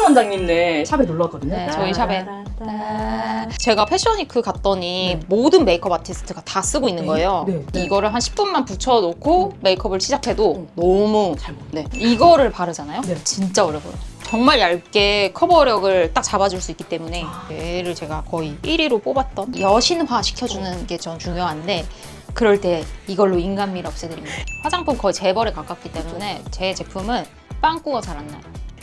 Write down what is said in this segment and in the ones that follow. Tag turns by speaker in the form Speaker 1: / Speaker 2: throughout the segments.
Speaker 1: 상은 원장님네 샵에 놀러 왔거든요.
Speaker 2: 네, 저희 샵에. 제가 패션위크 갔더니 모든 메이크업 아티스트가 다 쓰고 있는
Speaker 1: 네,
Speaker 2: 거예요.
Speaker 1: 네, 네.
Speaker 2: 이거를 한 10분만 붙여놓고 메이크업을 시작해도
Speaker 1: 음.
Speaker 2: 너무
Speaker 1: 잘 먹어.
Speaker 2: 네. 이거를 바르잖아요.
Speaker 1: 네.
Speaker 2: 진짜 보여. 정말 얇게 커버력을 딱 잡아줄 수 있기 때문에 얘를 제가 거의 1위로 뽑았던 여신화 시켜주는 게 전 중요한데 그럴 때 이걸로 인간미를 없애드립니다. 화장품 거의 재벌에 가깝기 때문에 제 제품은 빵꾸가 잘 안 나요.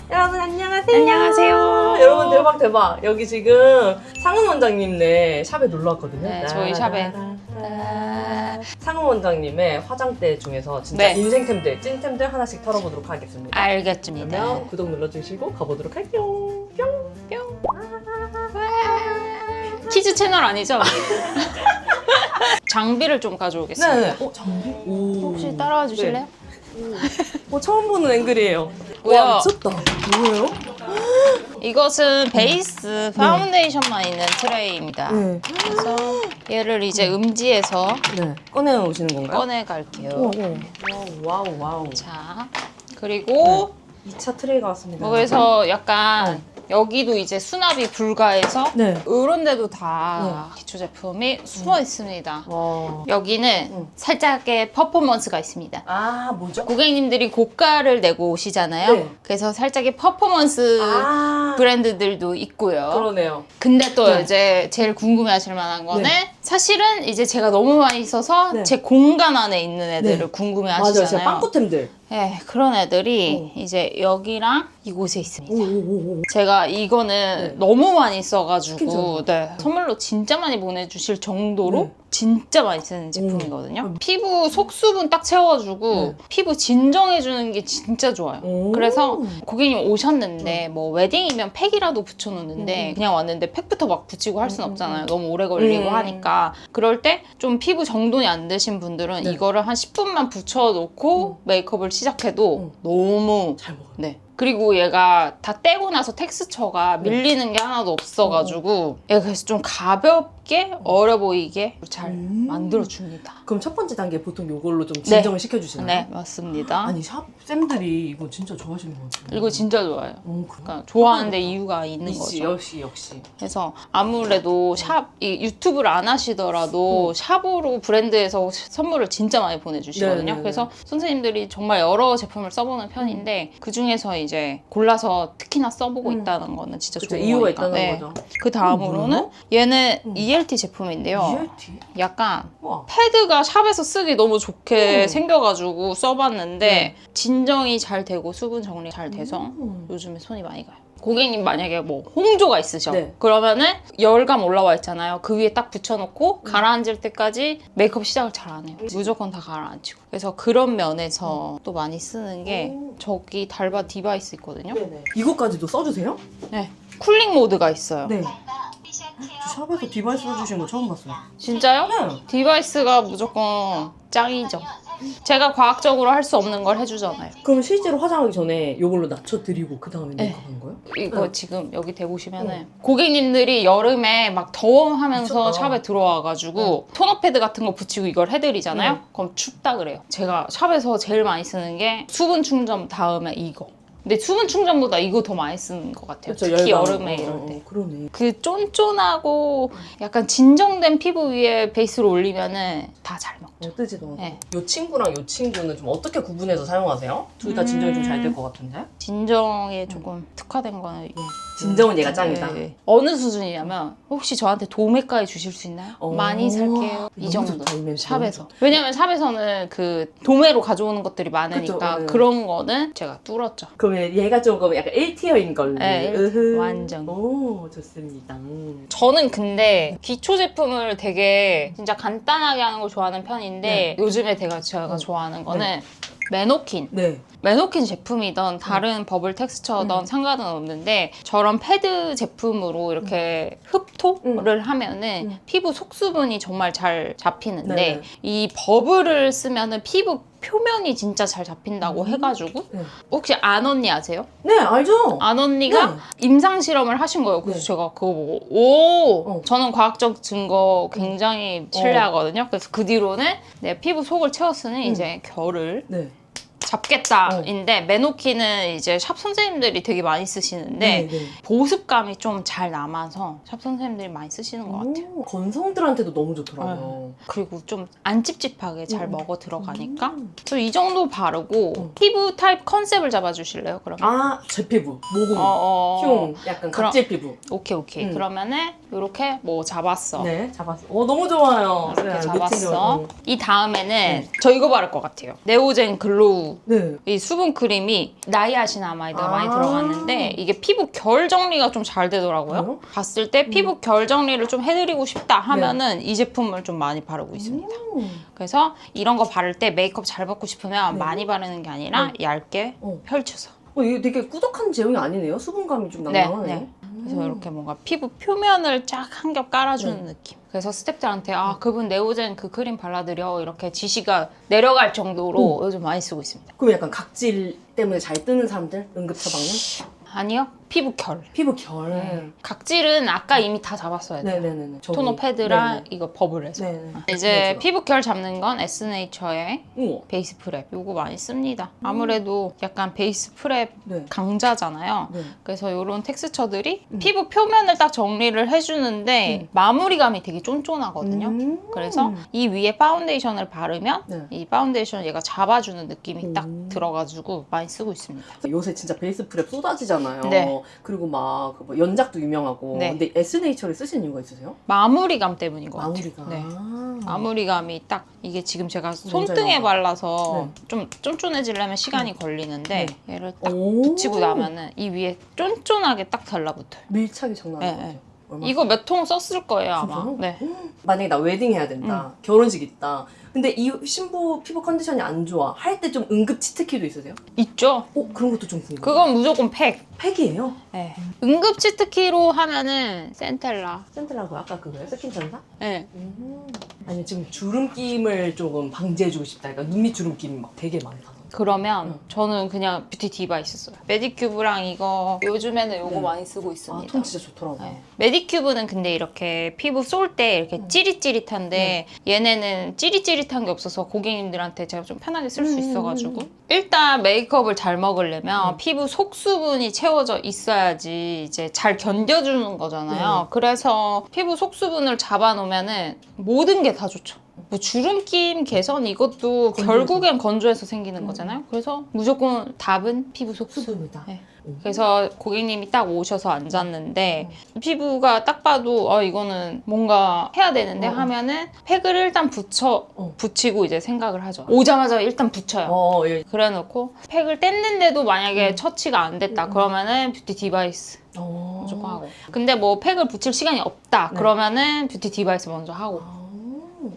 Speaker 1: 여러분 안녕하세요.
Speaker 2: 안녕하세요.
Speaker 1: 여러분 대박 대박. 여기 지금 상은 원장님네 샵에 놀러 왔거든요.
Speaker 2: 네, 저희 샵에.
Speaker 1: 상은 원장님의 화장대 중에서 진짜
Speaker 2: 네.
Speaker 1: 인생템들, 찐템들 하나씩 털어보도록 하겠습니다.
Speaker 2: 알겠습니다.
Speaker 1: 그러면 구독 눌러주시고 가보도록 할게요. 뿅.
Speaker 2: 키즈 채널 아니죠? 장비를 좀 가져오겠습니다.
Speaker 1: 네네. 어 장비? 오.
Speaker 2: 혹시 따라와 주실래요?
Speaker 1: 어 처음 보는 앵글이에요.
Speaker 2: 뭐야?
Speaker 1: 와 미쳤다. 뭐예요?
Speaker 2: 이것은 베이스 파운데이션만 있는 트레이입니다.
Speaker 1: 네.
Speaker 2: 그래서 얘를 이제 음지에서
Speaker 1: 네. 꺼내 오시는 건가요?
Speaker 2: 꺼내 갈게요.
Speaker 1: 와우 와우 와우.
Speaker 2: 자, 그리고
Speaker 1: 2차 트레이가 왔습니다.
Speaker 2: 그래서 약간 여기도 이제 수납이 불가해서
Speaker 1: 네.
Speaker 2: 이런 데도 다 기초 제품이 숨어 있습니다.
Speaker 1: 와.
Speaker 2: 여기는
Speaker 1: 음.
Speaker 2: 살짝의 퍼포먼스가 있습니다.
Speaker 1: 아 뭐죠?
Speaker 2: 고객님들이 고가를 내고 오시잖아요.
Speaker 1: 네.
Speaker 2: 그래서 살짝의 퍼포먼스
Speaker 1: 아
Speaker 2: 브랜드들도 있고요.
Speaker 1: 그러네요.
Speaker 2: 근데 또
Speaker 1: 네.
Speaker 2: 이제 제일 궁금해하실 만한 거는
Speaker 1: 네.
Speaker 2: 사실은 이제 제가 너무 많이 써서
Speaker 1: 네.
Speaker 2: 제 공간 안에 있는 애들을
Speaker 1: 네.
Speaker 2: 궁금해하시잖아요.
Speaker 1: 맞아요. 진짜 빵꾸템들.
Speaker 2: 네, 그런 애들이 이제 여기랑 이곳에 있습니다.
Speaker 1: 오오오오.
Speaker 2: 제가 이거는
Speaker 1: 네.
Speaker 2: 너무 많이 써가지고
Speaker 1: 괜찮아요.
Speaker 2: 네, 선물로 진짜 많이 보내주실 정도로
Speaker 1: 네.
Speaker 2: 진짜 많이 쓰는 제품이거든요.
Speaker 1: 음.
Speaker 2: 피부 속수분 딱 채워주고
Speaker 1: 네.
Speaker 2: 피부 진정해주는 게 진짜 좋아요.
Speaker 1: 오.
Speaker 2: 그래서 고객님 오셨는데 뭐 웨딩이면 팩이라도 붙여놓는데
Speaker 1: 음.
Speaker 2: 그냥 왔는데 팩부터 막 붙이고 할순
Speaker 1: 음,
Speaker 2: 없잖아요.
Speaker 1: 음.
Speaker 2: 너무 오래 걸리고
Speaker 1: 음.
Speaker 2: 하니까 그럴 때 좀 피부 정돈이 안 되신 분들은
Speaker 1: 네.
Speaker 2: 이거를 한 10분만 붙여놓고 메이크업을 시작해도
Speaker 1: 음.
Speaker 2: 너무
Speaker 1: 잘 먹어.
Speaker 2: 네. 그리고 얘가 다 떼고 나서 텍스처가
Speaker 1: 네.
Speaker 2: 밀리는 게 하나도 없어가지고 얘가 그래서 좀 가볍 게 어려 보이게 잘
Speaker 1: 음.
Speaker 2: 만들어 줍니다.
Speaker 1: 그럼 첫 번째 단계 보통 요걸로 좀 진정을 시켜주시나요?
Speaker 2: 네, 맞습니다.
Speaker 1: 아니 샵 쌤들이 이거 진짜 좋아하시는 것 같아요.
Speaker 2: 이거 진짜 좋아요.
Speaker 1: 어, 그래.
Speaker 2: 그러니까 좋아하는데 이유가 있는
Speaker 1: 역시
Speaker 2: 거죠.
Speaker 1: 역시 역시.
Speaker 2: 그래서 아무래도 샵, 이 유튜브를 안 하시더라도 샵으로 브랜드에서 선물을 진짜 많이 보내주시거든요.
Speaker 1: 음. 네네네.
Speaker 2: 그래서 선생님들이 정말 여러 제품을 써보는 편인데 그 중에서 이제 골라서 특히나 써보고
Speaker 1: 음.
Speaker 2: 있다는 거는 진짜
Speaker 1: 그쵸
Speaker 2: 좋은
Speaker 1: 이유가
Speaker 2: 거니까.
Speaker 1: 있다는
Speaker 2: 네.
Speaker 1: 거죠.
Speaker 2: 그 다음으로는? 얘는
Speaker 1: 음.
Speaker 2: ELT 제품인데요.
Speaker 1: ELT?
Speaker 2: 약간
Speaker 1: 와.
Speaker 2: 패드가 샵에서 쓰기 너무 좋게
Speaker 1: 음.
Speaker 2: 생겨가지고 써봤는데
Speaker 1: 네.
Speaker 2: 진정이 잘 되고 수분 정리 잘 돼서
Speaker 1: 음.
Speaker 2: 요즘에 손이 많이 가요. 고객님 만약에 뭐 홍조가 있으셔.
Speaker 1: 네.
Speaker 2: 그러면은 열감 올라와 있잖아요. 그 위에 딱
Speaker 1: 음.
Speaker 2: 붙여놓고 가라앉을 때까지 메이크업 시작을 잘 안 해요. 무조건 다 가라앉히고. 그래서 그런 면에서 또 많이 쓰는 게
Speaker 1: 음.
Speaker 2: 저기 달바 디바이스 있거든요.
Speaker 1: 네네. 이거까지도 써주세요?
Speaker 2: 네. 쿨링 모드가 있어요.
Speaker 1: 네. 저 샵에서 디바이스 써주시는 거 처음 봤어요.
Speaker 2: 진짜요?
Speaker 1: 네.
Speaker 2: 디바이스가 무조건 짱이죠. 제가 과학적으로 할 수 없는 걸 해주잖아요.
Speaker 1: 그럼 실제로 화장하기 전에 이걸로 낮춰드리고 그 다음에
Speaker 2: 네.
Speaker 1: 메이크업한 거예요?
Speaker 2: 이거
Speaker 1: 네.
Speaker 2: 지금 여기 대보시면은 고객님들이 여름에 막 더워하면서
Speaker 1: 미쳤다.
Speaker 2: 샵에 들어와가지고 토너 패드 같은 거 붙이고 이걸 해드리잖아요.
Speaker 1: 네.
Speaker 2: 그럼 춥다 그래요. 제가 샵에서 제일 많이 쓰는 게 수분 충전 다음에 이거. 근데 수분 충전보다 이거 더 많이 쓰는 것 같아요.
Speaker 1: 그쵸,
Speaker 2: 특히
Speaker 1: 열감.
Speaker 2: 여름에
Speaker 1: 어,
Speaker 2: 이럴
Speaker 1: 어,
Speaker 2: 때.
Speaker 1: 그러네.
Speaker 2: 그 쫀쫀하고 약간 진정된 피부 위에 베이스를 올리면은 다 잘 먹죠.
Speaker 1: 어, 뜨지도 않아.
Speaker 2: 네.
Speaker 1: 요 친구랑 요 친구는 좀 어떻게 구분해서 사용하세요? 둘 다 진정이 좀 잘 될 것 같은데?
Speaker 2: 진정에 조금 특화된 거는
Speaker 1: 진정은 얘가 짱이다.
Speaker 2: 네. 어느 수준이냐면 혹시 저한테 도매가에 주실 수 있나요?
Speaker 1: 어.
Speaker 2: 많이 살게요. 이
Speaker 1: 너무
Speaker 2: 정도.
Speaker 1: 좋다, 이 멘트.
Speaker 2: 샵에서. 왜냐면 샵에서는 그 도매로 가져오는 것들이 많으니까
Speaker 1: 그쵸, 네.
Speaker 2: 그런 거는 제가 뚫었죠.
Speaker 1: 그러면 얘가 조금 약간 1티어인 걸로.
Speaker 2: 네. 완전.
Speaker 1: 오, 좋습니다. 음.
Speaker 2: 저는 근데 기초 제품을 되게 진짜 간단하게 하는 걸 좋아하는 편인데 요즘에 제가 제가
Speaker 1: 어.
Speaker 2: 좋아하는 거는 메노킨.
Speaker 1: 네.
Speaker 2: 메노킨 제품이던 다른 버블 텍스처던
Speaker 1: 음.
Speaker 2: 상관은 없는데 저런 패드 제품으로 이렇게 흡토를 하면은
Speaker 1: 음.
Speaker 2: 피부 속수분이 정말 잘 잡히는데
Speaker 1: 네네.
Speaker 2: 이 버블을 쓰면은 피부 표면이 진짜 잘 잡힌다고
Speaker 1: 음.
Speaker 2: 해가지고
Speaker 1: 네.
Speaker 2: 혹시 안 언니 아세요?
Speaker 1: 네, 알죠?
Speaker 2: 안 언니가
Speaker 1: 네.
Speaker 2: 임상 실험을 하신 거예요. 그래서
Speaker 1: 네.
Speaker 2: 제가 그거 보고 오
Speaker 1: 어.
Speaker 2: 저는 과학적 증거 굉장히 신뢰하거든요. 그래서 그 뒤로는 내 피부 속을 채웠으니
Speaker 1: 음.
Speaker 2: 이제 결을
Speaker 1: 네.
Speaker 2: 잡겠다인데 메노키는 이제 샵 선생님들이 되게 많이 쓰시는데
Speaker 1: 네, 네.
Speaker 2: 보습감이 좀 잘 남아서 샵 선생님들이 많이 쓰시는 것 같아요.
Speaker 1: 오, 건성들한테도 너무 좋더라고요.
Speaker 2: 그리고 좀 안 찝찝하게 잘
Speaker 1: 음.
Speaker 2: 먹어 들어가니까
Speaker 1: 음.
Speaker 2: 또이 정도 바르고
Speaker 1: 음.
Speaker 2: 피부 타입 컨셉을 잡아주실래요? 그러면
Speaker 1: 아, 제 피부, 모공,
Speaker 2: 어, 어,
Speaker 1: 흉, 약간
Speaker 2: 그럼-
Speaker 1: 각질 피부.
Speaker 2: 오케이 오케이
Speaker 1: 음.
Speaker 2: 그러면은 이렇게 뭐 잡았어.
Speaker 1: 네, 잡았어. 어, 너무 좋아요.
Speaker 2: 이렇게
Speaker 1: 네,
Speaker 2: 잡았어.
Speaker 1: 루틴으로.
Speaker 2: 이 다음에는 저 이거 바를 것 같아요. 네오젠 글로우
Speaker 1: 네.
Speaker 2: 이 수분 크림이 나이아신아마이드가
Speaker 1: 아.
Speaker 2: 많이 들어갔는데 이게 피부 결 정리가 좀 잘 되더라고요.
Speaker 1: 그래요?
Speaker 2: 봤을 때 피부 결 정리를 좀 해드리고 싶다 하면은 이 제품을 좀 많이 바르고 있습니다.
Speaker 1: 음.
Speaker 2: 그래서 이런 거 바를 때 메이크업 잘 받고 싶으면
Speaker 1: 네.
Speaker 2: 많이 바르는 게 아니라 얇게
Speaker 1: 어.
Speaker 2: 펼쳐서.
Speaker 1: 어, 이게 되게 꾸덕한 제형이 아니네요. 수분감이 좀
Speaker 2: 네,
Speaker 1: 낭낭하네.
Speaker 2: 네. 그래서 이렇게 뭔가 피부 표면을 쫙 한 겹 깔아주는
Speaker 1: 네.
Speaker 2: 느낌. 그래서 스탭들한테 아 그분 네오젠 그 크림 발라드려 이렇게 지시가 내려갈 정도로 요즘 많이 쓰고 있습니다.
Speaker 1: 그럼 약간 각질 때문에 잘 뜨는 사람들 응급 처방은
Speaker 2: 아니요, 피부 결.
Speaker 1: 피부 결.
Speaker 2: 네. 각질은 아까 이미 다 잡았어야 돼요.
Speaker 1: 네네네.
Speaker 2: 토너 패드랑. 이거 버블에서.
Speaker 1: 네네.
Speaker 2: 이제
Speaker 1: 네네.
Speaker 2: 피부 결 잡는 건 에스네이처의
Speaker 1: 우와.
Speaker 2: 베이스 프랩. 요거 많이 씁니다. 아무래도 약간 베이스 프랩
Speaker 1: 네.
Speaker 2: 강자잖아요.
Speaker 1: 네.
Speaker 2: 그래서 이런 텍스처들이 피부 표면을 딱 정리를 해주는데 마무리감이 되게 쫀쫀하거든요.
Speaker 1: 음.
Speaker 2: 그래서 이 위에 파운데이션을 바르면
Speaker 1: 네.
Speaker 2: 이 파운데이션 얘가 잡아주는 느낌이 딱
Speaker 1: 음.
Speaker 2: 들어가지고 많이 쓰고 있습니다.
Speaker 1: 요새 진짜 베이스 프랩 쏟아지잖아요.
Speaker 2: 네.
Speaker 1: 그리고 막 뭐 연작도 유명하고.
Speaker 2: 네.
Speaker 1: 근데 에스네이처를 쓰신 이유가 있으세요?
Speaker 2: 마무리감 때문인 것 같아요.
Speaker 1: 마무리가.
Speaker 2: 네.
Speaker 1: 아.
Speaker 2: 마무리감이 딱 이게 지금 제가 손등에
Speaker 1: 알것
Speaker 2: 발라서 좀 쫀쫀해지려면 시간이 걸리는데 얘를 딱
Speaker 1: 오.
Speaker 2: 붙이고 나면은 이 위에 쫀쫀하게 딱 달라붙어요.
Speaker 1: 밀착이 장난
Speaker 2: 네,
Speaker 1: 아니
Speaker 2: 네. 이거 몇 통 썼을 거예요 아마.
Speaker 1: 진짜요?
Speaker 2: 네.
Speaker 1: 만약에 나 웨딩 해야 된다. 결혼식 있다. 근데 이 신부 피부 컨디션이 안 좋아. 할 때 좀 응급 치트키도 있으세요?
Speaker 2: 있죠.
Speaker 1: 어, 그런 것도 좀 궁금해요.
Speaker 2: 그건 무조건 팩.
Speaker 1: 팩이에요?
Speaker 2: 네. 응급 치트키로 하면은 센텔라.
Speaker 1: 센트라고 아까 그거요? 스킨 천사?
Speaker 2: 네.
Speaker 1: 음. 아니 지금 주름김을 조금 방지해주고 싶다. 그러니까 눈밑 주름김이 막 되게 많다.
Speaker 2: 그러면
Speaker 1: 응.
Speaker 2: 저는 그냥 뷰티 디바이스 써요. 메디큐브랑 이거 요즘에는 요거
Speaker 1: 네.
Speaker 2: 많이 쓰고 있습니다.
Speaker 1: 아, 톤 진짜 좋더라고 요.
Speaker 2: 네. 메디큐브는 근데 이렇게 피부 쏠 때 이렇게
Speaker 1: 음.
Speaker 2: 찌릿찌릿한데 얘네는 찌릿찌릿한 게 없어서 고객님들한테 제가 좀 편하게 쓸수
Speaker 1: 음,
Speaker 2: 있어가지고 일단 메이크업을 잘 먹으려면
Speaker 1: 음.
Speaker 2: 피부 속수분이 채워져 있어야지 이제 잘 견뎌주는 거잖아요.
Speaker 1: 네.
Speaker 2: 그래서 피부 속수분을 잡아놓으면은 모든 게 다 좋죠. 뭐 주름김 개선 이것도
Speaker 1: 건조해서.
Speaker 2: 결국엔 건조해서 생기는
Speaker 1: 음.
Speaker 2: 거잖아요. 그래서 무조건 답은 피부 속수분.
Speaker 1: 수분이다.
Speaker 2: 네.
Speaker 1: 음.
Speaker 2: 그래서 고객님이 딱 오셔서 앉았는데 피부가 딱 봐도 어 이거는 뭔가 해야 되는데
Speaker 1: 어.
Speaker 2: 하면은 팩을 일단 붙여
Speaker 1: 어.
Speaker 2: 붙이고 이제 생각을 하죠. 오자마자 일단 붙여요.
Speaker 1: 어, 예.
Speaker 2: 그래놓고 팩을 뗐는데도 만약에
Speaker 1: 음.
Speaker 2: 처치가 안 됐다
Speaker 1: 음.
Speaker 2: 그러면은 뷰티 디바이스
Speaker 1: 어.
Speaker 2: 무조건 하고. 근데 뭐 팩을 붙일 시간이 없다
Speaker 1: 네.
Speaker 2: 그러면은 뷰티 디바이스 먼저 하고.
Speaker 1: 아,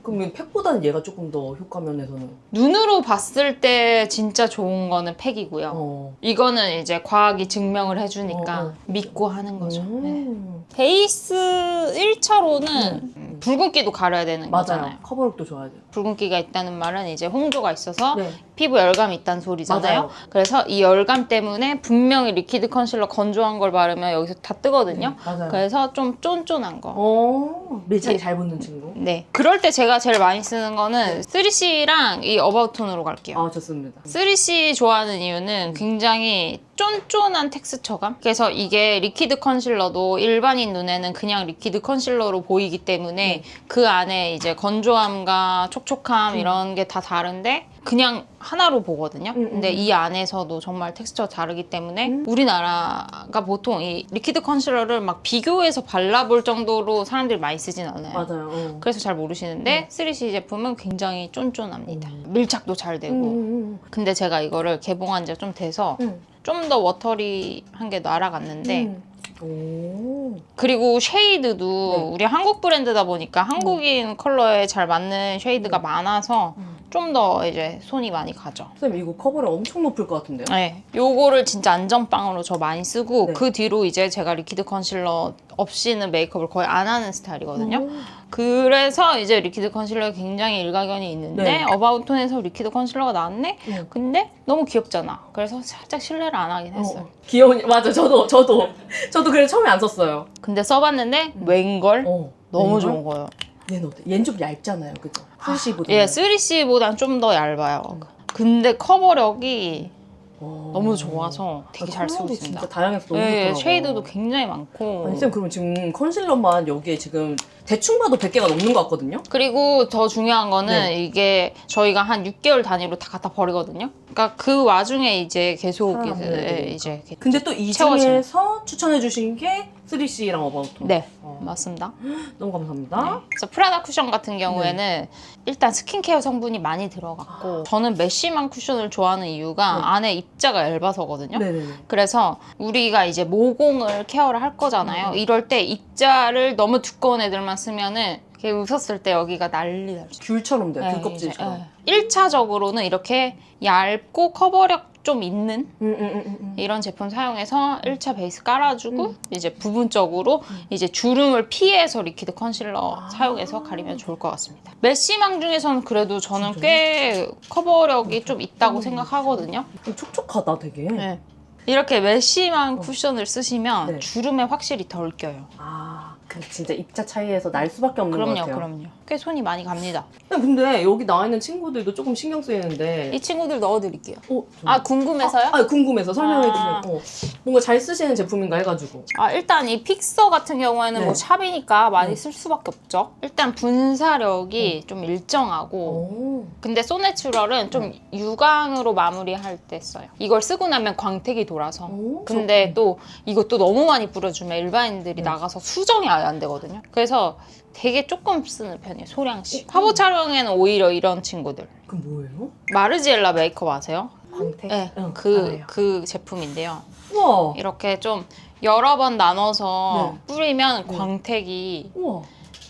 Speaker 1: 그러면 팩보다는 얘가 조금 더 효과 면에서는.
Speaker 2: 눈으로 봤을 때 진짜 좋은 거는 팩이고요.
Speaker 1: 어.
Speaker 2: 이거는 이제 과학이 증명을 해주니까
Speaker 1: 어, 어.
Speaker 2: 믿고 하는 거죠. 네.
Speaker 1: 음.
Speaker 2: 베이스 1차로는
Speaker 1: 음.
Speaker 2: 붉은기도 가려야 되는
Speaker 1: 맞아요.
Speaker 2: 거잖아요.
Speaker 1: 커버력도 좋아야 돼요.
Speaker 2: 붉은기가 있다는 말은 이제 홍조가 있어서
Speaker 1: 네.
Speaker 2: 피부 열감이 있다는 소리잖아요.
Speaker 1: 맞아요.
Speaker 2: 그래서 이 열감 때문에 분명히 리퀴드 컨실러 건조한 걸 바르면 여기서 다 뜨거든요.
Speaker 1: 맞아요.
Speaker 2: 그래서 좀 쫀쫀한 거.
Speaker 1: 어, 밀착이
Speaker 2: 네.
Speaker 1: 잘 붙는 친구.
Speaker 2: 네. 그럴 때 제가 제일 많이 쓰는 거는 3C랑 이 어바웃톤으로 갈게요.
Speaker 1: 아, 좋습니다.
Speaker 2: 3C 좋아하는 이유는 굉장히 쫀쫀한 텍스처감? 그래서 이게 리퀴드 컨실러도 일반인 눈에는 그냥 리퀴드 컨실러로 보이기 때문에 그 안에 이제 건조함과 촉촉함 이런 게 다 다른데 그냥 하나로 보거든요.
Speaker 1: 음,
Speaker 2: 근데
Speaker 1: 음.
Speaker 2: 이 안에서도 정말 텍스처 다르기 때문에
Speaker 1: 음.
Speaker 2: 우리나라가 보통 이 리퀴드 컨실러를 막 비교해서 발라볼 정도로 사람들이 많이 쓰진 않아요.
Speaker 1: 맞아요. 어.
Speaker 2: 그래서 잘 모르시는데 3C 제품은 굉장히 쫀쫀합니다.
Speaker 1: 음.
Speaker 2: 밀착도 잘 되고.
Speaker 1: 음,
Speaker 2: 근데 제가 이거를 개봉한 지가 좀 돼서
Speaker 1: 음,
Speaker 2: 좀 더 워터리한 게 날아갔는데
Speaker 1: 음. 오.
Speaker 2: 그리고 쉐이드도
Speaker 1: 네.
Speaker 2: 우리 한국 브랜드다 보니까 한국인 컬러에 잘 맞는 쉐이드가
Speaker 1: 음.
Speaker 2: 많아서
Speaker 1: 음.
Speaker 2: 좀 더 이제 손이 많이 가죠.
Speaker 1: 선생님 이거 커버력 엄청 높을 것 같은데요?
Speaker 2: 네, 요거를 진짜 안전빵으로 저 많이 쓰고
Speaker 1: 네.
Speaker 2: 그 뒤로 이제 제가 리퀴드 컨실러 없이는 메이크업을 거의 안 하는 스타일이거든요.
Speaker 1: 오.
Speaker 2: 그래서 이제 리퀴드 컨실러에 굉장히 일가견이 있는데
Speaker 1: 네.
Speaker 2: 어바웃톤에서 리퀴드 컨실러가 나왔네?
Speaker 1: 네.
Speaker 2: 근데 너무 귀엽잖아. 그래서 살짝 신뢰를 안 하긴 했어요.
Speaker 1: 어, 귀여운 맞아 저도 저도 저도 그래 처음에 안 썼어요.
Speaker 2: 근데 써봤는데 웬걸
Speaker 1: 어
Speaker 2: 너무
Speaker 1: 웬걸?
Speaker 2: 좋은 거예요.
Speaker 1: 얘는 어때? 얘는 좀 얇잖아요, 그죠? 3C보다.
Speaker 2: 예, 3C보단 좀 더 얇아요. 근데 커버력이
Speaker 1: 어.
Speaker 2: 너무 좋아서 되게
Speaker 1: 아,
Speaker 2: 잘 쓰고 있습니다.
Speaker 1: 진짜 다양해서 너무
Speaker 2: 네,
Speaker 1: 좋더라고요.
Speaker 2: 쉐이드도 굉장히 많고.
Speaker 1: 아니 쌤 그러면 지금 컨실러만 여기에 지금 대충 봐도 100개가 넘는 것 같거든요?
Speaker 2: 그리고 더 중요한 거는
Speaker 1: 네.
Speaker 2: 이게 저희가 한 6개월 단위로 다 갖다 버리거든요. 그러니까 그 와중에 이제 계속 이제,
Speaker 1: 내니까.
Speaker 2: 이제
Speaker 1: 근데 또 이
Speaker 2: 채워지는.
Speaker 1: 중에서 추천해 주신 게 3C랑 어바웃톤
Speaker 2: 네
Speaker 1: 어,
Speaker 2: 맞습니다.
Speaker 1: 너무 감사합니다
Speaker 2: 네. 그래서 프라다 쿠션 같은 경우에는 일단 스킨케어 성분이 많이 들어갔고 저는 메쉬만 쿠션을 좋아하는 이유가
Speaker 1: 네.
Speaker 2: 안에 입자가 얇아서거든요.
Speaker 1: 네네네
Speaker 2: 그래서 우리가 이제 모공을 케어를 할 거잖아요.
Speaker 1: 음.
Speaker 2: 이럴 때 입자를 너무 두꺼운 애들만 쓰면은 이렇게 웃었을 때 여기가 난리 날죠.
Speaker 1: 귤처럼 돼요
Speaker 2: 네,
Speaker 1: 귤껍질처럼
Speaker 2: 이제, 네. 1차적으로는 이렇게 얇고 커버력 좀 있는
Speaker 1: 음, 음, 음, 음.
Speaker 2: 이런 제품 사용해서 1차 베이스 깔아주고
Speaker 1: 음.
Speaker 2: 이제 부분적으로 이제 주름을 피해서 리퀴드 컨실러
Speaker 1: 아.
Speaker 2: 사용해서 가리면 좋을 것 같습니다. 메쉬망 중에서는 그래도 저는? 꽤 커버력이 좀 있다고
Speaker 1: 음.
Speaker 2: 생각하거든요.
Speaker 1: 좀 촉촉하다 되게
Speaker 2: 네. 이렇게 메쉬망 쿠션을 쓰시면
Speaker 1: 네.
Speaker 2: 주름에 확실히 덜 껴요.
Speaker 1: 아 진짜 입자 차이에서 날 수밖에 없는 것
Speaker 2: 그럼요,
Speaker 1: 같아요
Speaker 2: 그럼요. 꽤 손이 많이 갑니다.
Speaker 1: 근데 여기 나와 있는 친구들도 조금 신경 쓰이는데
Speaker 2: 이 친구들 넣어드릴게요.
Speaker 1: 어,
Speaker 2: 아 궁금해서요?
Speaker 1: 아, 궁금해서 설명해
Speaker 2: 아.
Speaker 1: 드리고 뭔가 잘 쓰시는 제품인가 해가지고
Speaker 2: 아, 일단 이 픽서 같은 경우에는
Speaker 1: 네.
Speaker 2: 뭐 샵이니까 많이
Speaker 1: 네.
Speaker 2: 쓸 수밖에 없죠. 일단 분사력이 좀 일정하고
Speaker 1: 오.
Speaker 2: 근데 소내추럴은 좀
Speaker 1: 네.
Speaker 2: 유광으로 마무리할 때 써요. 이걸 쓰고 나면 광택이 돌아서.
Speaker 1: 오,
Speaker 2: 근데 또 이것도 너무 많이 뿌려주면 일반인들이
Speaker 1: 네.
Speaker 2: 나가서 수정이 아예 안 되거든요. 그래서 되게 조금 쓰는 편이에요. 소량씩.
Speaker 1: 어,
Speaker 2: 화보 촬영에는 오히려 이런 친구들.
Speaker 1: 그 뭐예요?
Speaker 2: 마르지엘라 메이크업 아세요?
Speaker 1: 광택?
Speaker 2: 네,
Speaker 1: 응,
Speaker 2: 그,
Speaker 1: 알아요.
Speaker 2: 그 제품인데요.
Speaker 1: 우와
Speaker 2: 이렇게 좀 여러 번 나눠서
Speaker 1: 네.
Speaker 2: 뿌리면
Speaker 1: 네.
Speaker 2: 광택이
Speaker 1: 우와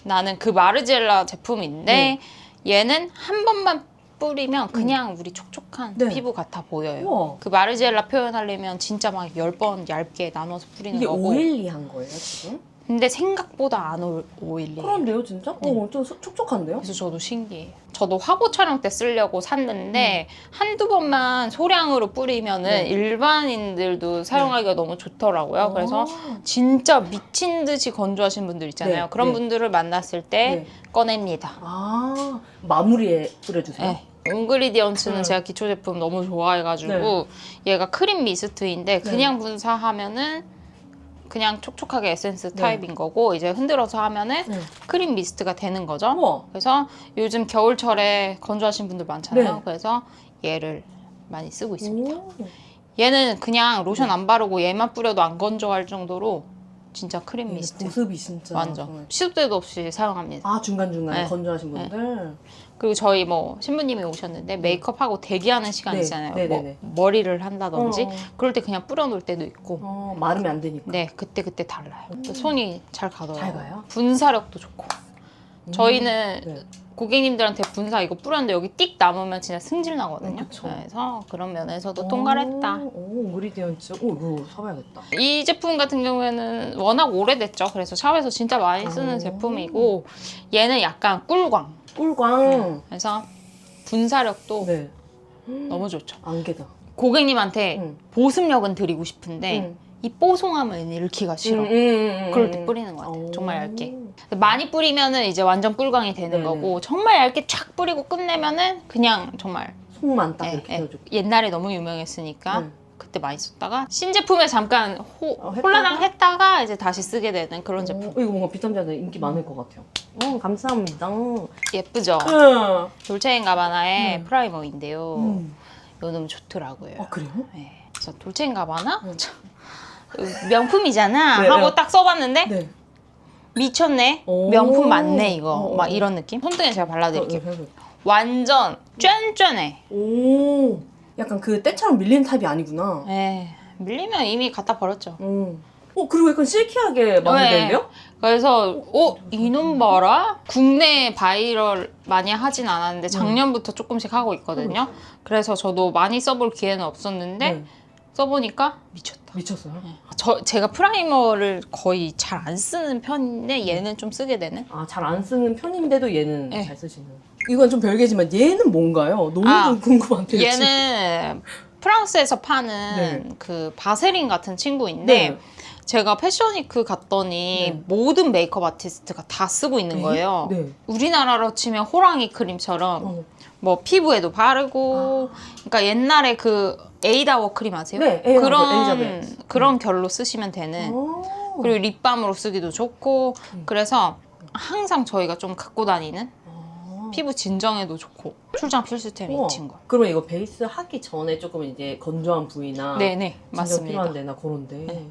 Speaker 2: 나는 그 마르지엘라 제품인데
Speaker 1: 네.
Speaker 2: 얘는 한 번만 뿌리면 그냥 우리 촉촉한
Speaker 1: 네.
Speaker 2: 피부 같아 보여요.
Speaker 1: 우와
Speaker 2: 그 마르지엘라 표현하려면 진짜 막 열 번 얇게 나눠서 뿌리는
Speaker 1: 이게
Speaker 2: 거고.
Speaker 1: 오일리한 거예요 지금?
Speaker 2: 근데 생각보다 안 오- 오일리해요.
Speaker 1: 그런데요 진짜?
Speaker 2: 네.
Speaker 1: 어, 좀 소- 촉촉한데요?
Speaker 2: 그래서 저도 신기해요. 저도 화보 촬영 때 쓰려고 샀는데
Speaker 1: 음.
Speaker 2: 한두 번만 소량으로 뿌리면은
Speaker 1: 네.
Speaker 2: 일반인들도 사용하기가 너무 좋더라고요. 그래서
Speaker 1: 아,
Speaker 2: 진짜 미친 듯이 건조하신 분들 있잖아요.
Speaker 1: 네,
Speaker 2: 그런
Speaker 1: 네.
Speaker 2: 분들을 만났을 때
Speaker 1: 네.
Speaker 2: 꺼냅니다.
Speaker 1: 아 마무리에 뿌려주세요?
Speaker 2: 네. 옹그리디언츠는
Speaker 1: 음.
Speaker 2: 제가 기초 제품 너무 좋아해가지고 얘가 크림 미스트인데
Speaker 1: 네.
Speaker 2: 그냥 분사하면은 그냥 촉촉하게 에센스
Speaker 1: 네.
Speaker 2: 타입인 거고 이제 흔들어서 하면은
Speaker 1: 네.
Speaker 2: 크림 미스트가 되는 거죠.
Speaker 1: 우와
Speaker 2: 그래서 요즘 겨울철에 건조하신 분들 많잖아요.
Speaker 1: 네.
Speaker 2: 그래서 얘를 많이 쓰고 있습니다.
Speaker 1: 오.
Speaker 2: 얘는 그냥 로션
Speaker 1: 네.
Speaker 2: 안 바르고 얘만 뿌려도 안 건조할 정도로 진짜 크림
Speaker 1: 이
Speaker 2: 미스트
Speaker 1: 보습이 진짜
Speaker 2: 완전
Speaker 1: 정말.
Speaker 2: 시도 때도 없이 사용합니다.
Speaker 1: 아 중간 중간에
Speaker 2: 네.
Speaker 1: 건조하신 분들
Speaker 2: 그리고 저희 뭐 신부님이 오셨는데 메이크업하고 대기하는 시간
Speaker 1: 네.
Speaker 2: 있잖아요.
Speaker 1: 네네네.
Speaker 2: 뭐 머리를 한다든지
Speaker 1: 어, 어.
Speaker 2: 그럴 때 그냥 뿌려놓을 때도 있고.
Speaker 1: 어, 마르면 안 되니까
Speaker 2: 네, 그때 그때 달라요. 손이 잘 가더라고요.
Speaker 1: 잘 가요?
Speaker 2: 분사력도 좋고.
Speaker 1: 음.
Speaker 2: 저희는
Speaker 1: 네.
Speaker 2: 고객님들한테 분사 이거 뿌렸는데 여기 띡 남으면 진짜 승질 나거든요.
Speaker 1: 어, 그쵸.
Speaker 2: 그래서 그런 면에서도 통과를 했다.
Speaker 1: 오, 오그리디언츠. 오, 이거 사봐야겠다.
Speaker 2: 이 제품 같은 경우에는 워낙 오래됐죠. 그래서 샵에서 진짜 많이 쓰는
Speaker 1: 오.
Speaker 2: 제품이고 얘는 약간 꿀광.
Speaker 1: 꿀광.
Speaker 2: 그래서 분사력도
Speaker 1: 네.
Speaker 2: 너무 좋죠.
Speaker 1: 안개다.
Speaker 2: 고객님한테
Speaker 1: 응.
Speaker 2: 보습력은 드리고 싶은데
Speaker 1: 응.
Speaker 2: 이 뽀송함을 잃기가 싫어.
Speaker 1: 음, 음, 음, 음.
Speaker 2: 그럴 때 뿌리는 것 같아요.
Speaker 1: 오.
Speaker 2: 정말 얇게. 많이 뿌리면은 이제 완전 꿀광이 되는
Speaker 1: 네네.
Speaker 2: 거고 정말 얇게 촥 뿌리고 끝내면은 그냥 정말
Speaker 1: 속만 딱
Speaker 2: 예,
Speaker 1: 이렇게
Speaker 2: 예.
Speaker 1: 태워주고.
Speaker 2: 옛날에 너무 유명했으니까
Speaker 1: 네.
Speaker 2: 그때 많이 썼다가 신제품에 잠깐 호,
Speaker 1: 어, 했다가?
Speaker 2: 했다가 이제 다시 쓰게 되는 그런 제품.
Speaker 1: 오, 이거 뭔가 비탐자들 인기 많을 것 같아요. 어, 감사합니다.
Speaker 2: 예쁘죠?
Speaker 1: 응.
Speaker 2: 돌체인 가바나의
Speaker 1: 음.
Speaker 2: 프라이머인데요.
Speaker 1: 음.
Speaker 2: 이거 너무 좋더라고요.
Speaker 1: 아, 그래요?
Speaker 2: 네. 그래서 돌체인 가바나
Speaker 1: 음.
Speaker 2: 참, 명품이잖아
Speaker 1: 네,
Speaker 2: 하고
Speaker 1: 네.
Speaker 2: 딱 써봤는데
Speaker 1: 네.
Speaker 2: 미쳤네
Speaker 1: 오.
Speaker 2: 명품 맞네 이거
Speaker 1: 어, 어,
Speaker 2: 막
Speaker 1: 어.
Speaker 2: 이런 느낌 손등에 제가 발라드릴게요
Speaker 1: 어, 어, 어.
Speaker 2: 완전 쫀쫀해
Speaker 1: 오. 약간 그 때처럼 밀리는 타입이 아니구나.
Speaker 2: 에 밀리면 이미 갖다 버렸죠
Speaker 1: 어. 어, 그리고 약간 실키하게 마무리되는데요?
Speaker 2: 그래서 어 이놈 봐라 국내 바이럴 많이 하진 않았는데 작년부터 조금씩 하고 있거든요 그래서 저도 많이 써볼 기회는 없었는데
Speaker 1: 네.
Speaker 2: 써보니까 미쳤다
Speaker 1: 미쳤어요?
Speaker 2: 저 제가 프라이머를 거의 잘 안 쓰는 편인데 얘는 좀 쓰게 되는
Speaker 1: 아, 잘 안 쓰는 편인데도 얘는
Speaker 2: 네.
Speaker 1: 잘 쓰시는. 이건 좀 별개지만 얘는 뭔가요? 너무
Speaker 2: 아,
Speaker 1: 좀 궁금한데요.
Speaker 2: 얘는 프랑스에서 파는
Speaker 1: 네.
Speaker 2: 그 바세린 같은 친구인데 제가 패션위크 갔더니
Speaker 1: 네.
Speaker 2: 모든 메이크업 아티스트가 다 쓰고 있는 거예요.
Speaker 1: 네.
Speaker 2: 우리나라로 치면 호랑이 크림처럼
Speaker 1: 어.
Speaker 2: 뭐 피부에도 바르고 그러니까 옛날에 그 에이다 워 크림 아세요?
Speaker 1: 네, 에이다워,
Speaker 2: 그런
Speaker 1: 엘리자베스.
Speaker 2: 그런 결로 쓰시면 되는
Speaker 1: 어.
Speaker 2: 그리고 립밤으로 쓰기도 좋고
Speaker 1: 음.
Speaker 2: 그래서 항상 저희가 좀 갖고 다니는
Speaker 1: 어.
Speaker 2: 피부 진정에도 좋고 출장 필수템 이
Speaker 1: 우와.
Speaker 2: 이 친구.
Speaker 1: 그러면 이거 베이스 하기 전에 조금 이제 건조한 부위나
Speaker 2: 네네
Speaker 1: 진정
Speaker 2: 맞습니다.
Speaker 1: 필요한 데나 그런데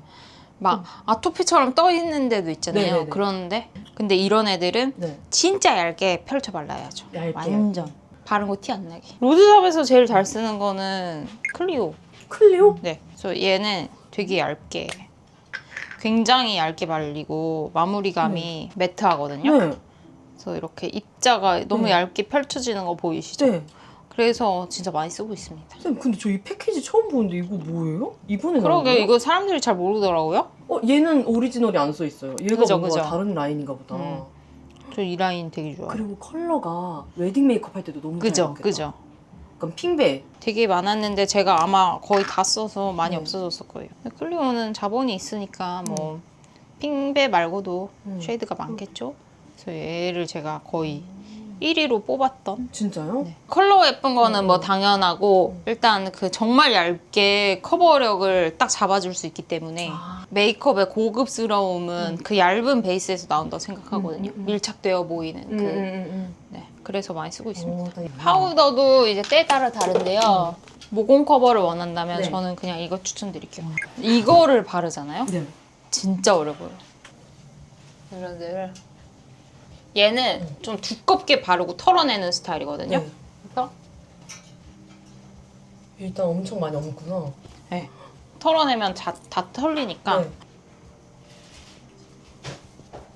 Speaker 2: 막 아토피처럼 떠 있는 데도 있잖아요.
Speaker 1: 네네네.
Speaker 2: 그런데 근데 이런 애들은
Speaker 1: 네.
Speaker 2: 진짜 얇게 펼쳐 발라야죠.
Speaker 1: 얇게,
Speaker 2: 완전 바른 거 티 안 나게. 로드샵에서 제일 잘 쓰는 거는 클리오.
Speaker 1: 클리오?
Speaker 2: 네. 그래서 얘는 되게 얇게 굉장히 얇게 발리고 마무리감이 매트하거든요.
Speaker 1: 네.
Speaker 2: 그래서 이렇게 입자가 너무
Speaker 1: 네.
Speaker 2: 얇게 펼쳐지는 거 보이시죠?
Speaker 1: 네.
Speaker 2: 그래서 진짜 많이 쓰고 있습니다.
Speaker 1: 쌤 근데 저 이 패키지 처음 보는데 이거 뭐예요? 이번에 나온
Speaker 2: 그러게
Speaker 1: 거예요?
Speaker 2: 이거 사람들이 잘 모르더라고요.
Speaker 1: 어 얘는 오리지널이 안 써 있어요. 얘가
Speaker 2: 그죠,
Speaker 1: 뭔가
Speaker 2: 그죠.
Speaker 1: 다른 라인인가 보다.
Speaker 2: 음. 저 이 라인 되게 좋아요.
Speaker 1: 그리고 컬러가 웨딩 메이크업 할 때도 너무 잘
Speaker 2: 그죠,
Speaker 1: 맞겠다.
Speaker 2: 그죠.
Speaker 1: 약간 핑베.
Speaker 2: 되게 많았는데 제가 아마 거의 다 써서 많이
Speaker 1: 네.
Speaker 2: 없어졌을 거예요. 근데 클리오는 자본이 있으니까 뭐 핑배 말고도
Speaker 1: 음.
Speaker 2: 쉐이드가 많겠죠. 그래서 얘를 제가 거의 1위로 뽑았던.
Speaker 1: 진짜요?
Speaker 2: 네. 컬러 예쁜 거는
Speaker 1: 음.
Speaker 2: 뭐 당연하고 일단 그 정말 얇게 커버력을 딱 잡아줄 수 있기 때문에
Speaker 1: 아.
Speaker 2: 메이크업의 고급스러움은 그 얇은 베이스에서 나온다고 생각하거든요.
Speaker 1: 음, 음, 음.
Speaker 2: 밀착되어 보이는 그.
Speaker 1: 음, 음,
Speaker 2: 네. 그래서 많이 쓰고
Speaker 1: 음.
Speaker 2: 있습니다.
Speaker 1: 어, 나
Speaker 2: 파우더도 이제 때에 따라 다른데요. 모공 커버를 원한다면
Speaker 1: 네.
Speaker 2: 저는 그냥 이거 추천드릴게요. 이거를 바르잖아요.
Speaker 1: 네.
Speaker 2: 진짜 어려 보여. 여러분들 얘는 좀 두껍게 바르고 털어내는 스타일이거든요.
Speaker 1: 네.
Speaker 2: 그래서
Speaker 1: 일단 엄청 많이 얹구나.
Speaker 2: 네. 털어내면 다, 다 털리니까
Speaker 1: 네.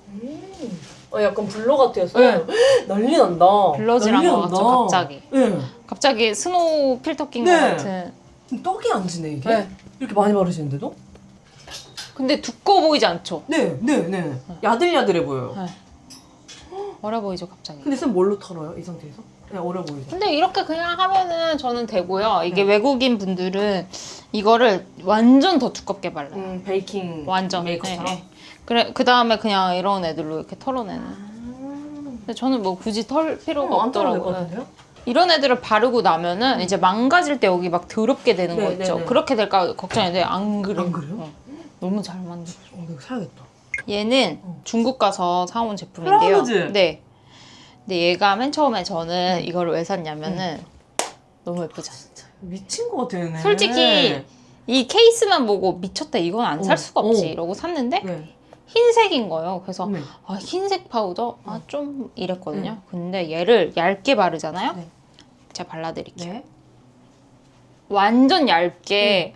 Speaker 1: 음. 어, 약간 블러 같아서
Speaker 2: 네.
Speaker 1: 난리 난다.
Speaker 2: 블러지랑
Speaker 1: 난리
Speaker 2: 것
Speaker 1: 난다.
Speaker 2: 같죠, 갑자기.
Speaker 1: 네.
Speaker 2: 갑자기 스노우 필터 낀 것
Speaker 1: 네.
Speaker 2: 같은.
Speaker 1: 떡이 안 지네 이게.
Speaker 2: 네.
Speaker 1: 이렇게 많이 바르시는데도?
Speaker 2: 근데 두꺼워 보이지 않죠?
Speaker 1: 네, 네, 네. 야들야들해 보여요.
Speaker 2: 네. 어려 보이죠, 갑자기.
Speaker 1: 근데 쌤 뭘로 털어요? 이 상태에서? 그냥 어려 보이죠?
Speaker 2: 근데 이렇게 그냥 하면은 저는 되고요. 이게 외국인 분들은 이거를 완전 더 두껍게 발라요.
Speaker 1: 음, 베이킹
Speaker 2: 완전
Speaker 1: 메이크업처럼?
Speaker 2: 네, 네. 그래 그 다음에 그냥 이런 애들로 이렇게 털어내는.
Speaker 1: 음.
Speaker 2: 근데 저는 뭐 굳이 털 필요가
Speaker 1: 어, 안 털어도 될것
Speaker 2: 없더라고요.
Speaker 1: 같은데요?
Speaker 2: 이런 애들을 바르고 나면은 이제 망가질 때 여기 막 더럽게 되는
Speaker 1: 네,
Speaker 2: 거
Speaker 1: 네,
Speaker 2: 있죠.
Speaker 1: 네.
Speaker 2: 그렇게 될까 걱정인데 안 그래.
Speaker 1: 안 그래요?
Speaker 2: 어. 너무 잘 만들어.
Speaker 1: 어, 이거 사야겠다.
Speaker 2: 얘는
Speaker 1: 어.
Speaker 2: 중국 가서 사온 제품인데요.
Speaker 1: 플라워즈?
Speaker 2: 네. 근데 얘가 맨 처음에 저는 이걸 왜 샀냐면은 너무 예쁘죠.
Speaker 1: 미친 것 같아, 얘네.
Speaker 2: 솔직히 이 케이스만 보고 미쳤다 이건 안 살
Speaker 1: 어,
Speaker 2: 수가 없지
Speaker 1: 어.
Speaker 2: 이러고 샀는데
Speaker 1: 네.
Speaker 2: 흰색인 거예요. 그래서
Speaker 1: 어메.
Speaker 2: 아, 흰색 파우더 아 좀 이랬거든요. 근데 얘를 얇게 바르잖아요.
Speaker 1: 네.
Speaker 2: 제가 발라드릴게요.
Speaker 1: 네.
Speaker 2: 완전 얇게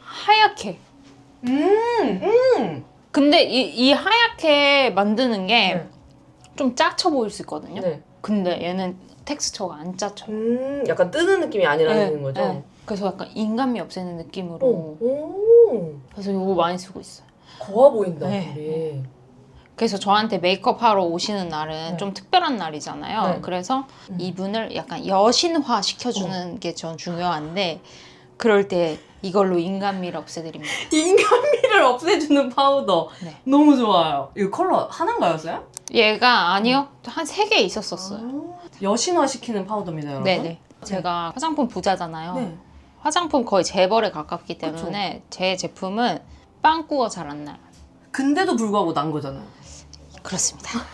Speaker 2: 하얗게.
Speaker 1: 음, 음.
Speaker 2: 근데 이, 이 하얗게 만드는 게
Speaker 1: 네.
Speaker 2: 좀 짜쳐 보일 수 있거든요.
Speaker 1: 네.
Speaker 2: 근데 얘는 텍스처가 안 짜쳐요.
Speaker 1: 음, 약간 뜨는 느낌이 아니라는 거죠?
Speaker 2: 네. 그래서 약간 인간미 없애는 느낌으로.
Speaker 1: 오, 오.
Speaker 2: 그래서 이거 많이 쓰고 있어요.
Speaker 1: 거와 보인다,
Speaker 2: 네.
Speaker 1: 둘이.
Speaker 2: 그래서 저한테 메이크업 하러 오시는 날은
Speaker 1: 네.
Speaker 2: 좀 특별한 날이잖아요.
Speaker 1: 네.
Speaker 2: 그래서
Speaker 1: 음.
Speaker 2: 이분을 약간 여신화 시켜주는 게 전 중요한데 그럴 때 이걸로 인간미를 없애드립니다.
Speaker 1: 인간미를 없애주는 파우더.
Speaker 2: 네.
Speaker 1: 너무 좋아요. 이거 컬러 하나인가요, 쌤?
Speaker 2: 얘가 아니요 한 세 개 있었었어요.
Speaker 1: 아, 여신화 시키는 파우더입니다, 여러분.
Speaker 2: 네네. 제가 화장품 부자잖아요.
Speaker 1: 네.
Speaker 2: 화장품 거의 재벌에 가깝기 때문에 제 제품은 빵꾸가 잘 안 나요.
Speaker 1: 근데도 불구하고 난 거잖아요.
Speaker 2: 그렇습니다.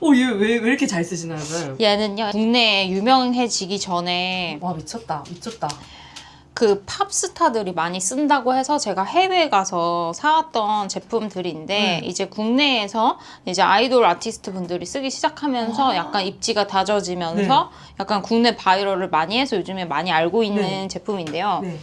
Speaker 1: 어, 얘 왜 왜 이렇게 잘 쓰시나요, 쌤?
Speaker 2: 얘는요 국내에 유명해지기 전에
Speaker 1: 와, 미쳤다. 미쳤다.
Speaker 2: 그 팝스타들이 많이 쓴다고 해서 제가 해외 가서 사왔던 제품들인데
Speaker 1: 네.
Speaker 2: 이제 국내에서 이제 아이돌 아티스트 분들이 쓰기 시작하면서 약간 입지가 다져지면서 약간 국내 바이럴을 많이 해서 요즘에 많이 알고 있는
Speaker 1: 네.
Speaker 2: 제품인데요.
Speaker 1: 네.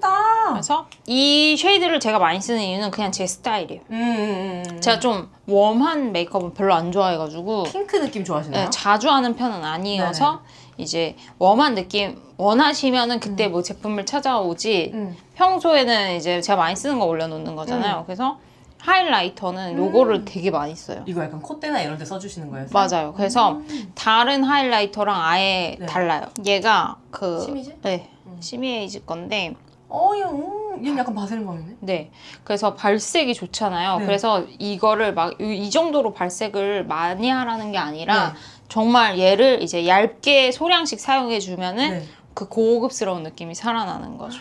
Speaker 1: 음, 이쁘다.
Speaker 2: 그래서 이 쉐이드를 제가 많이 쓰는 이유는 그냥 제 스타일이에요.
Speaker 1: 음, 음, 음.
Speaker 2: 제가 좀 웜한 메이크업은 별로 안 좋아해가지고
Speaker 1: 핑크 느낌 좋아하시나요?
Speaker 2: 네, 자주 하는 편은 아니어서 이제 웜한 느낌 원하시면은 그때 뭐 제품을 찾아오지
Speaker 1: 음.
Speaker 2: 평소에는 이제 제가 많이 쓰는 거 올려놓는 거잖아요. 그래서 하이라이터는
Speaker 1: 음.
Speaker 2: 요거를 되게 많이 써요.
Speaker 1: 이거 약간 콧대나 이런 데 써주시는 거예요?
Speaker 2: 맞아요. 그래서
Speaker 1: 음.
Speaker 2: 다른 하이라이터랑 아예
Speaker 1: 네.
Speaker 2: 달라요. 얘가 그
Speaker 1: 심이지?
Speaker 2: 네.
Speaker 1: 음.
Speaker 2: 시미에이즈 건데
Speaker 1: 어, 얘, 음, 얘는 약간 바세린감이네.
Speaker 2: 네. 그래서 발색이 좋잖아요.
Speaker 1: 네.
Speaker 2: 그래서 이거를 막 이 정도로 발색을 많이 하라는 게 아니라
Speaker 1: 네.
Speaker 2: 정말 얘를 이제 얇게 소량씩 사용해 주면은
Speaker 1: 네.
Speaker 2: 그 고급스러운 느낌이 살아나는 거죠.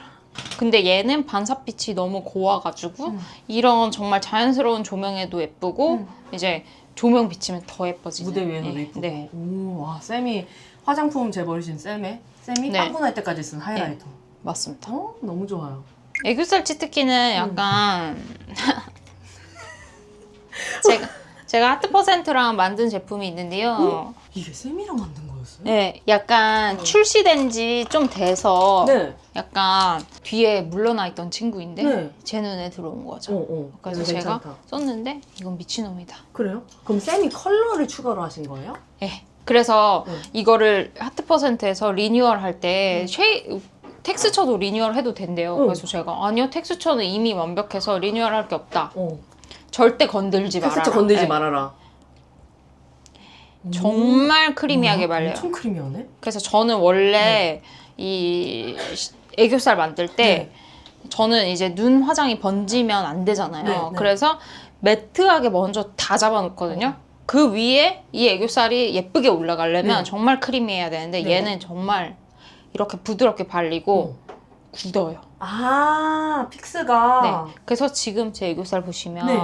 Speaker 2: 근데 얘는 반사빛이 너무 고와가지고
Speaker 1: 음.
Speaker 2: 이런 정말 자연스러운 조명에도 예쁘고
Speaker 1: 음.
Speaker 2: 이제 조명 비치면 더 예뻐지는.
Speaker 1: 무대 위에서도
Speaker 2: 네.
Speaker 1: 이쁘고.
Speaker 2: 네.
Speaker 1: 오, 와, 쌤이 화장품 재버리신 쌤의 쌤이
Speaker 2: 네.
Speaker 1: 빵꾸 날 때까지 쓴 하이라이터.
Speaker 2: 맞습니다.
Speaker 1: 어, 너무 좋아요.
Speaker 2: 애교살 치트키는 약간
Speaker 1: 음.
Speaker 2: 제가 제가 하트 퍼센트랑 만든 제품이 있는데요.
Speaker 1: 이게 쌤이랑 만든 거였어요?
Speaker 2: 네, 약간 출시된 지 좀 돼서
Speaker 1: 네.
Speaker 2: 약간 뒤에 물러나 있던 친구인데
Speaker 1: 네.
Speaker 2: 제 눈에 들어온 거죠.
Speaker 1: 어, 어.
Speaker 2: 그래서
Speaker 1: 이거
Speaker 2: 제가
Speaker 1: 괜찮다.
Speaker 2: 썼는데 이건 미친놈이다.
Speaker 1: 그래요? 그럼 쌤이 컬러를 추가로 하신 거예요?
Speaker 2: 예. 그래서
Speaker 1: 네.
Speaker 2: 이거를 하트 퍼센트에서 리뉴얼 할 때 쉐이 텍스처도 리뉴얼 해도 된대요.
Speaker 1: 응.
Speaker 2: 그래서 제가 아니요 텍스처는 이미 완벽해서 리뉴얼 할 게 없다.
Speaker 1: 어.
Speaker 2: 절대 건들지 말아라.
Speaker 1: 텍스처 건들지
Speaker 2: 네.
Speaker 1: 말아라.
Speaker 2: 정말 크리미하게
Speaker 1: 뭐야?
Speaker 2: 발려요.
Speaker 1: 엄청 크리미하네?
Speaker 2: 그래서 저는 원래 이 애교살 만들 때 저는 이제 눈 화장이 번지면 안 되잖아요.
Speaker 1: 네, 네.
Speaker 2: 그래서 매트하게 먼저 다 잡아놓거든요. 그 위에 이 애교살이 예쁘게 올라가려면
Speaker 1: 네.
Speaker 2: 정말 크리미해야 되는데
Speaker 1: 네.
Speaker 2: 얘는 정말 이렇게 부드럽게 발리고 굳어요.
Speaker 1: 아, 픽스가.
Speaker 2: 네. 그래서 지금 제 애교살 보시면
Speaker 1: 네.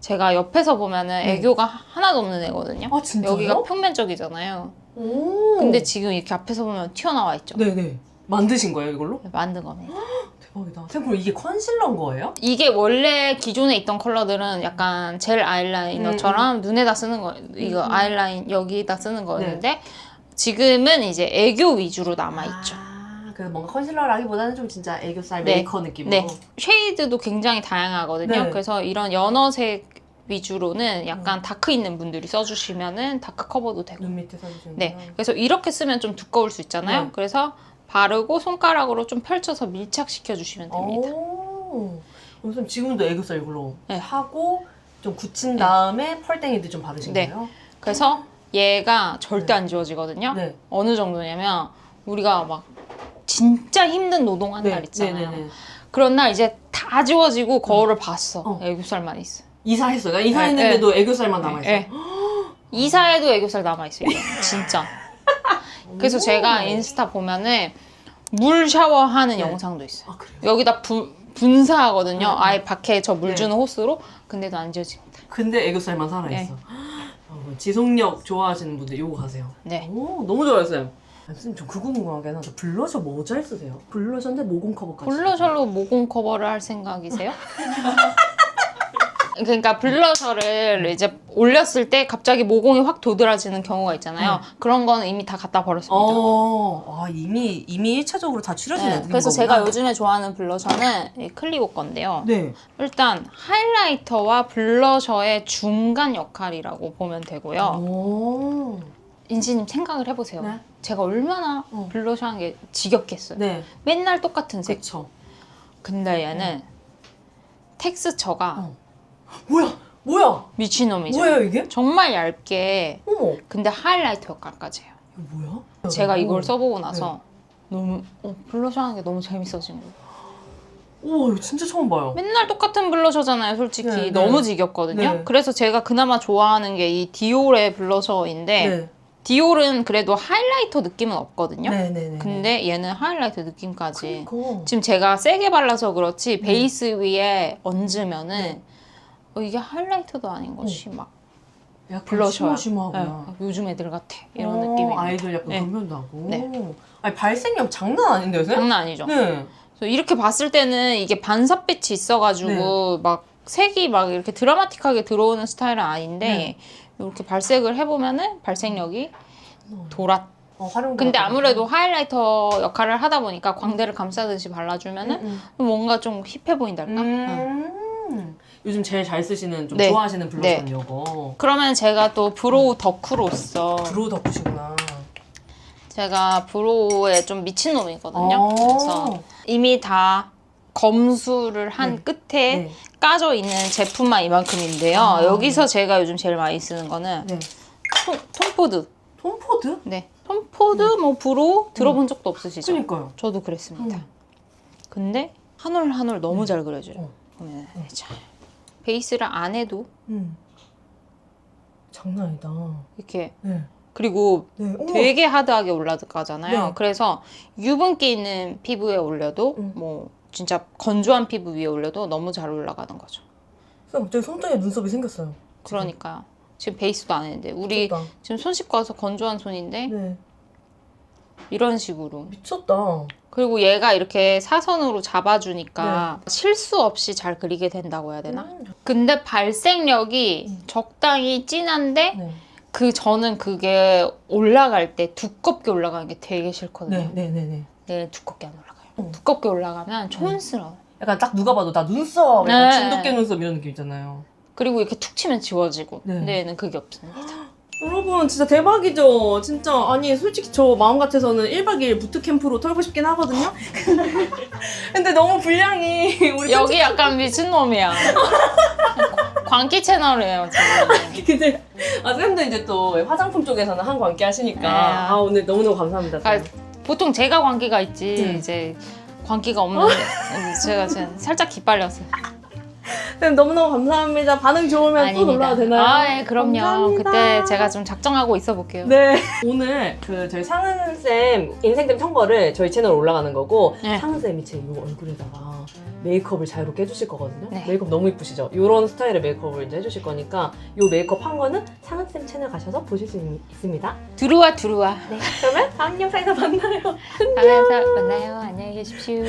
Speaker 2: 제가 옆에서 보면은
Speaker 1: 네.
Speaker 2: 애교가 하나도 없는 애거든요.
Speaker 1: 아, 진짜요?
Speaker 2: 여기가 평면적이잖아요.
Speaker 1: 오.
Speaker 2: 근데 지금 이렇게 앞에서 보면 튀어나와 있죠.
Speaker 1: 네네. 만드신 거예요, 이걸로?
Speaker 2: 만든 겁니다.
Speaker 1: 대박이다. 쌤, 그럼 이게 컨실러인 거예요?
Speaker 2: 이게 원래 기존에 있던 컬러들은 약간 젤 아이라이너처럼 눈에다 쓰는 거, 이거
Speaker 1: 음, 음.
Speaker 2: 아이라인 여기다 쓰는 거였는데 지금은 이제 애교 위주로 남아 있죠.
Speaker 1: 아, 그래서 뭔가 컨실러라기보다는 좀 진짜 애교살
Speaker 2: 네.
Speaker 1: 메이커 느낌으로.
Speaker 2: 네, 쉐이드도 굉장히 다양하거든요.
Speaker 1: 네.
Speaker 2: 그래서 이런 연어색 위주로는 약간 다크 있는 분들이 써주시면은 다크 커버도 되고.
Speaker 1: 눈 밑에 써주시는
Speaker 2: 네, 그래서 이렇게 쓰면 좀 두꺼울 수 있잖아요.
Speaker 1: 네.
Speaker 2: 그래서 바르고 손가락으로 좀 펼쳐서 밀착시켜 주시면 됩니다.
Speaker 1: 오. 그럼 쌤 지금도 애교살 이걸로
Speaker 2: 네.
Speaker 1: 하고 좀 굳힌 다음에 펄땡이도 좀 바르신
Speaker 2: 네.
Speaker 1: 거예요?
Speaker 2: 그래서 얘가 절대 안 지워지거든요.
Speaker 1: 네.
Speaker 2: 어느 정도냐면 우리가 막 진짜 힘든 노동 한 날 있잖아요.
Speaker 1: 네네네.
Speaker 2: 그런 날 이제 다 지워지고 거울을 봤어.
Speaker 1: 어.
Speaker 2: 애교살만 있어.
Speaker 1: 이사했어요. 나 이사했는데도 애교살만 남아있어.
Speaker 2: 네. 이사에도 애교살 남아 있어요. 진짜. 그래서
Speaker 1: 오.
Speaker 2: 제가 인스타 보면은 물 샤워하는
Speaker 1: 네.
Speaker 2: 영상도 있어요.
Speaker 1: 아, 그래요?
Speaker 2: 여기다 부, 분사하거든요.
Speaker 1: 네.
Speaker 2: 아예 밖에 저 물
Speaker 1: 네.
Speaker 2: 주는 호스로. 근데도 안 지워집니다.
Speaker 1: 근데 애교살만 살아있어.
Speaker 2: 네.
Speaker 1: 어, 지속력 좋아하시는 분들 이거 가세요.
Speaker 2: 네.
Speaker 1: 오, 너무 좋아요, 쌤. 아, 쌤, 저 그거 궁금하게 나 블러셔 뭐잘 쓰세요? 블러셔인데 모공 커버까지.
Speaker 2: 블러셔로 모공 커버를 할 생각이세요? 그러니까 블러셔를 이제 올렸을 때 갑자기 모공이 확 도드라지는 경우가 있잖아요. 그런 거는 이미 다 갖다 버렸습니다.
Speaker 1: 어, 아, 이미, 이미 1차적으로 다 추려진
Speaker 2: 네,
Speaker 1: 애들인
Speaker 2: 그래서
Speaker 1: 거구나.
Speaker 2: 제가 요즘에 좋아하는 블러셔는 이 클리오 건데요.
Speaker 1: 네.
Speaker 2: 일단 하이라이터와 블러셔의 중간 역할이라고 보면
Speaker 1: 어.
Speaker 2: 되고요.
Speaker 1: 오.
Speaker 2: 인지님 생각을 해보세요.
Speaker 1: 네.
Speaker 2: 제가 얼마나
Speaker 1: 어.
Speaker 2: 블러셔 한 게 지겹겠어요.
Speaker 1: 네.
Speaker 2: 맨날 똑같은 색.
Speaker 1: 그쵸.
Speaker 2: 근데 얘는 텍스처가
Speaker 1: 어. 뭐야? 뭐야?
Speaker 2: 미친놈이죠.
Speaker 1: 뭐예요, 이게?
Speaker 2: 정말 얇게
Speaker 1: 어머.
Speaker 2: 근데 하이라이터 역할까지 해요.
Speaker 1: 이거 뭐야?
Speaker 2: 제가 이걸
Speaker 1: 오.
Speaker 2: 써보고 나서 너무 어, 블러셔 하는 게 너무 재밌어진 거예요.
Speaker 1: 우와, 이거 진짜 처음 봐요.
Speaker 2: 맨날 똑같은 블러셔잖아요, 솔직히.
Speaker 1: 네, 네.
Speaker 2: 너무 지겹거든요.
Speaker 1: 네.
Speaker 2: 그래서 제가 그나마 좋아하는 게 이 디올의 블러셔인데
Speaker 1: 네.
Speaker 2: 디올은 그래도 하이라이터 느낌은 없거든요.
Speaker 1: 네네네.
Speaker 2: 근데 얘는 하이라이터 느낌까지.
Speaker 1: 그거.
Speaker 2: 지금 제가 세게 발라서
Speaker 1: 네.
Speaker 2: 그렇지 베이스 위에 얹으면은 어, 이게 하이라이터도 아닌 것이 막
Speaker 1: 약간
Speaker 2: 블러셔야.
Speaker 1: 시머시머하구나.
Speaker 2: 네, 요즘 애들 같아 이런
Speaker 1: 어,
Speaker 2: 느낌이
Speaker 1: 아이돌 약간
Speaker 2: 네.
Speaker 1: 면도 하고.
Speaker 2: 네.
Speaker 1: 아니, 발색력 장난 아닌데요, 쌤?
Speaker 2: 장난 아니죠.
Speaker 1: 네.
Speaker 2: 그래서 이렇게 봤을 때는 이게 반사빛이
Speaker 1: 네.
Speaker 2: 있어가지고 막 색이 막 이렇게 드라마틱하게 들어오는 스타일은 아닌데
Speaker 1: 네.
Speaker 2: 이렇게 발색을 해보면은 발색력이 돌아.
Speaker 1: 어, 활용.
Speaker 2: 근데 아무래도 하이라이터 역할을 하다 보니까 광대를 감싸듯이 발라주면은
Speaker 1: 음.
Speaker 2: 뭔가 좀 힙해 보인달까? 응.
Speaker 1: 음. 요즘 제일 잘 쓰시는 좀
Speaker 2: 네.
Speaker 1: 좋아하시는 블러셔는 요거.
Speaker 2: 그러면 제가 또 브로우 덕후로서
Speaker 1: 브로우 덕후시구나.
Speaker 2: 제가 브로우에 좀 미친놈이거든요.
Speaker 1: 어.
Speaker 2: 그래서 이미 다 검수를 한
Speaker 1: 네.
Speaker 2: 끝에
Speaker 1: 네.
Speaker 2: 까져 있는 제품만 이만큼인데요.
Speaker 1: 아.
Speaker 2: 여기서 제가 요즘 제일 많이 쓰는 거는
Speaker 1: 네.
Speaker 2: 톰, 톰포드.
Speaker 1: 톰포드?
Speaker 2: 네. 톰포드, 뭐 브로 들어본 적도 없으시죠?
Speaker 1: 그러니까요.
Speaker 2: 저도 그랬습니다.
Speaker 1: 음.
Speaker 2: 근데 한 올 한 올 너무 잘 그려줘요.
Speaker 1: 어.
Speaker 2: 보면 자 베이스를 안 해도
Speaker 1: 음. 장난 아니다.
Speaker 2: 이렇게
Speaker 1: 네.
Speaker 2: 그리고
Speaker 1: 네. 어머.
Speaker 2: 되게 하드하게 올라가잖아요.
Speaker 1: 네.
Speaker 2: 그래서 유분기 있는 피부에 올려도
Speaker 1: 음.
Speaker 2: 뭐 진짜 건조한 피부 위에 올려도 너무 잘 올라가는 거죠.
Speaker 1: 선생님 갑자기 손등에 눈썹이 생겼어요.
Speaker 2: 그러니까요. 지금 베이스도 안 했는데 우리
Speaker 1: 미쳤다.
Speaker 2: 지금 손 씻고 와서 건조한 손인데
Speaker 1: 네.
Speaker 2: 이런 식으로
Speaker 1: 미쳤다.
Speaker 2: 그리고 얘가 이렇게 사선으로 잡아주니까
Speaker 1: 네.
Speaker 2: 실수 없이 잘 그리게 된다고 해야 되나?
Speaker 1: 음.
Speaker 2: 근데 발색력이
Speaker 1: 음.
Speaker 2: 적당히 진한데
Speaker 1: 네.
Speaker 2: 그 저는 그게 올라갈 때 두껍게 올라가는 게 되게 싫거든요.
Speaker 1: 네, 네, 네, 네.
Speaker 2: 네, 두껍게 안 올라가요.
Speaker 1: 어.
Speaker 2: 두껍게 올라가면 촌스러워.
Speaker 1: 약간 딱 누가 봐도 나 눈썹, 약간
Speaker 2: 네.
Speaker 1: 진돗개 눈썹 이런 느낌 있잖아요.
Speaker 2: 그리고 이렇게 툭 치면 지워지고.
Speaker 1: 네.
Speaker 2: 근데 얘는 그게 없습니다.
Speaker 1: 여러분 진짜 대박이죠. 진짜 아니 솔직히 저 마음 같아서는 1박 2일 부트캠프로 털고 싶긴 하거든요. 근데 너무 분량이 우리
Speaker 2: 여기 약간 미친놈이야. 광기 채널이에요, 지금.
Speaker 1: 근데 아 쌤도 이제 또 화장품 쪽에서는 한 관계 하시니까
Speaker 2: 네.
Speaker 1: 아 오늘 너무너무 감사합니다.
Speaker 2: 아,
Speaker 1: 쌤.
Speaker 2: 보통 제가 광기가 있지,
Speaker 1: 네.
Speaker 2: 이제 광기가 없는 제가 지금 살짝 기빨렸어요.
Speaker 1: 쌤 너무너무 감사합니다. 반응 좋으면 또 놀러도 되나요?
Speaker 2: 아, 예, 그럼요.
Speaker 1: 감사합니다.
Speaker 2: 그때 제가 좀 작정하고 있어 볼게요.
Speaker 1: 네. 오늘 그 저희 상은 쌤 인생템 청거를 저희 채널 에 올라가는 거고
Speaker 2: 네.
Speaker 1: 상은 쌤이 제 이 얼굴에다가 메이크업을 자유롭게 해주실 거거든요.
Speaker 2: 네.
Speaker 1: 메이크업 너무 이쁘시죠? 이런 스타일의 메이크업을 이제 해주실 거니까 이 메이크업 한 거는 상은 쌤 채널 가셔서 보실 수 있, 있습니다.
Speaker 2: 들어와, 들어와.
Speaker 1: 네. 그러면 다음 영상에서 만나요.
Speaker 2: 다음에서 만나요. 안녕히 계십시오.